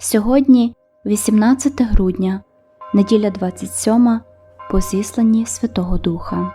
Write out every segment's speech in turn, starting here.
Сьогодні 18 грудня, неділя 27 по зісланні Святого Духа.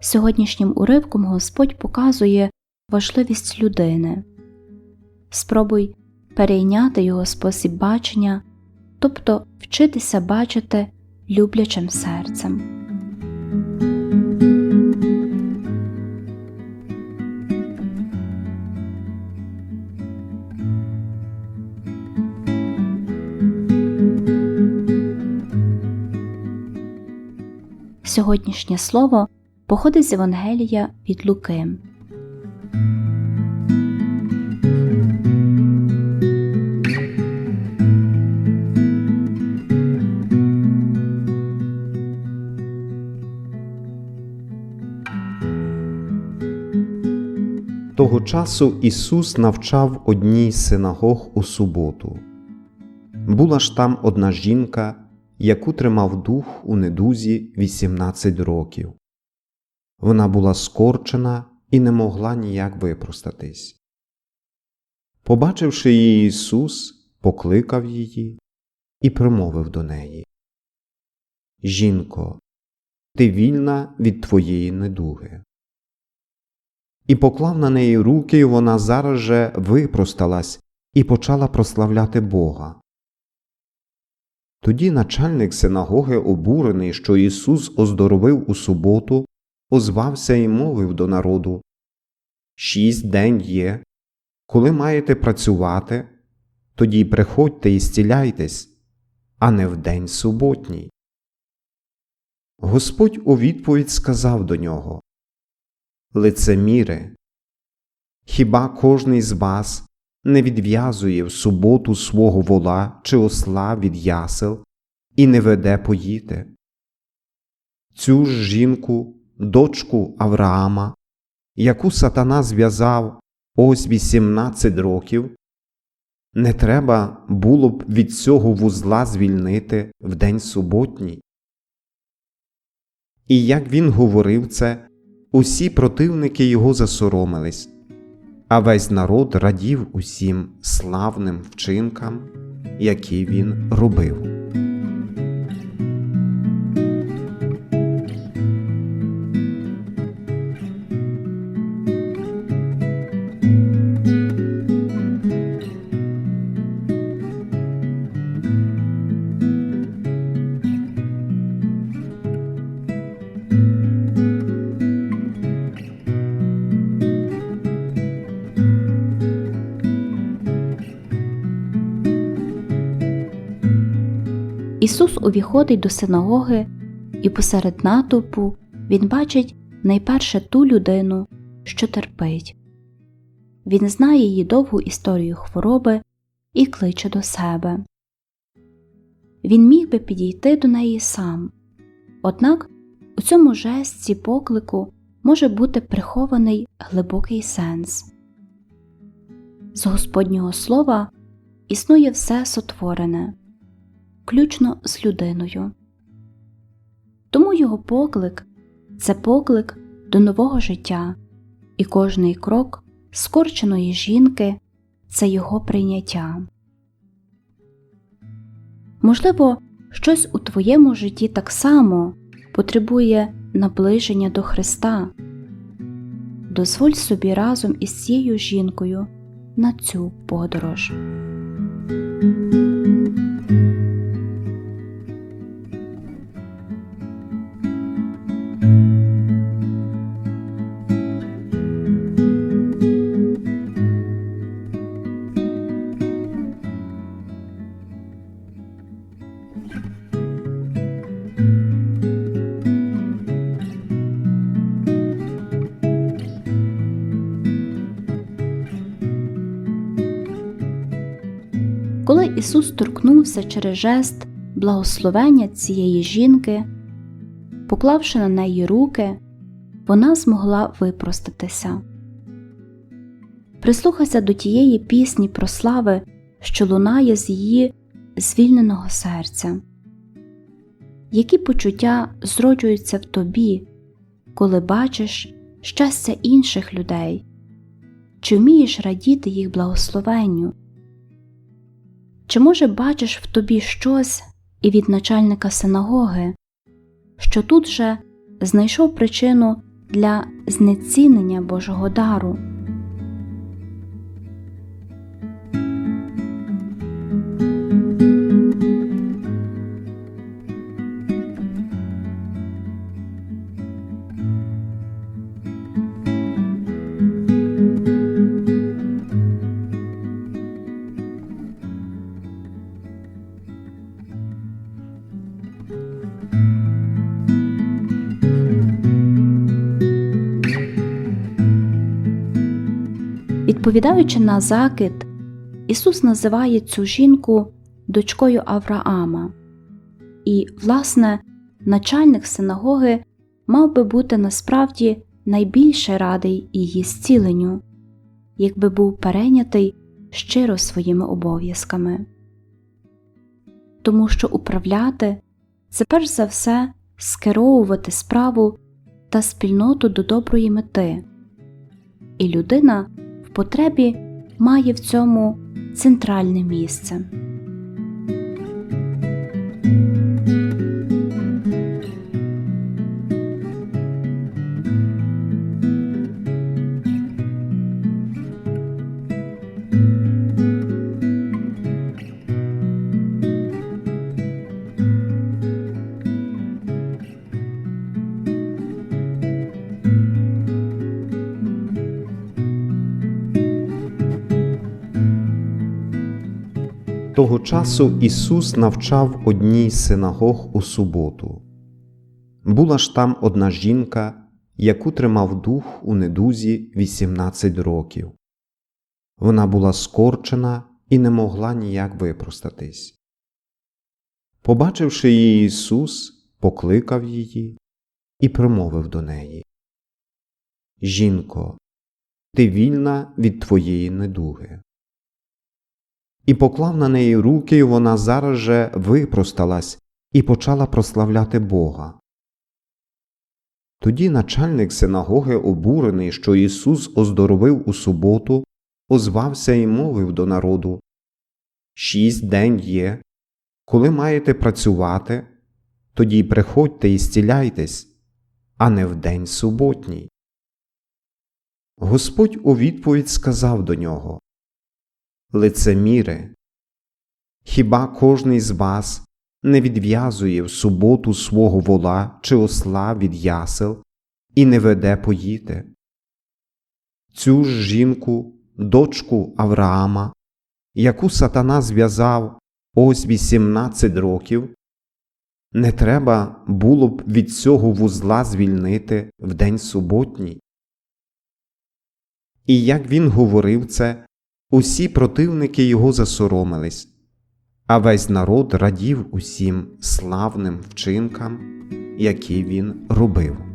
Сьогоднішнім уривком Господь показує важливість людини. Спробуй перейняти його спосіб бачення, тобто вчитися бачити люблячим серцем. Сьогоднішнє слово походить з Євангелія від Луки. Того часу Ісус навчав одній з синагог у суботу. Була ж там одна жінка, яку тримав дух у недузі 18 років. Вона була скорчена і не могла ніяк випростатись. Побачивши її Ісус, покликав її і промовив до неї Жінко, ти вільна від твоєї недуги і поклав на неї руки, і вона зараз же випросталась і почала прославляти Бога. Тоді начальник синагоги, обурений, що Ісус оздоровив у суботу, озвався і мовив до народу Шість день є, коли маєте працювати, тоді приходьте і зціляйтесь, а не в день суботній. Господь у відповідь сказав до нього Лицеміре, хіба кожний з вас не відв'язує в суботу свого вола чи осла від ясел і не веде поїти? Цю ж жінку, дочку Авраама, яку сатана зв'язав ось 18 років, не треба було б від цього вузла звільнити в день суботній. І як він говорив це, усі противники його засоромились, а весь народ радів усім славним вчинкам, які він робив. Ісус увіходить до синагоги, і посеред натовпу Він бачить найперше ту людину, що терпить. Він знає її довгу історію хвороби і кличе до себе. Він міг би підійти до неї сам, однак у цьому жесті поклику може бути прихований глибокий сенс. З Господнього слова існує все сотворене включно з людиною. Тому його поклик це поклик до нового життя, і кожний крок скорченої жінки це його прийняття. Можливо, щось у твоєму житті так само потребує наближення до Христа. Дозволь собі разом із цією жінкою на цю подорож. Коли Ісус торкнувся через жест благословення цієї жінки, поклавши на неї руки, вона змогла випростатися. Прислухайся до тієї пісні про слави, що лунає з її звільненого серця. Які почуття зроджуються в тобі, коли бачиш щастя інших людей? Чи вмієш радіти їх благословенню? Чи може бачиш в тобі щось і від начальника синагоги, що тут же знайшов причину для знецінення Божого дару? Відповідаючи на закид, Ісус називає цю жінку дочкою Авраама, і, власне, начальник синагоги мав би бути насправді найбільше радий її зціленню, якби був перейнятий щиро своїми обов'язками. Тому що управляти це перш за все скеровувати справу та спільноту до доброї мети, і людина потребі має в цьому центральне місце. Того часу Ісус навчав одній з синагог у суботу. Була ж там одна жінка, яку тримав дух у недузі 18 років. Вона була скорчена і не могла ніяк випростатись. Побачивши її Ісус, покликав її і промовив до неї Жінко, ти вільна від твоєї недуги і поклав на неї руки, і вона зараз же випросталась і почала прославляти Бога. Тоді начальник синагоги, обурений, що Ісус оздоровив у суботу, озвався і мовив до народу Шість день є, коли маєте працювати, тоді приходьте і зціляйтесь, а не в день суботній. Господь у відповідь сказав до нього Лицеміре, хіба кожний з вас не відв'язує в суботу свого вола чи осла від ясел і не веде поїти? Цю ж жінку, дочку Авраама, яку сатана зв'язав ось 18 років, не треба було б від цього вузла звільнити в день суботній. І як він говорив це, Усі противники його засоромились, а весь народ радів усім славним вчинкам, які він робив.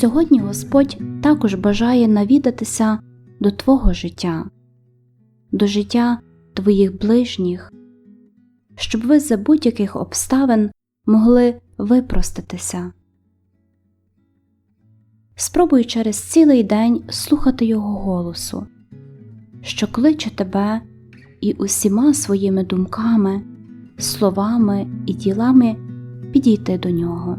Сьогодні Господь також бажає навідатися до Твого життя, до життя Твоїх ближніх, щоб ви за будь-яких обставин могли випроститися. Спробуй через цілий день слухати Його голосу, що кличе тебе і усіма своїми думками, словами і ділами підійти до нього.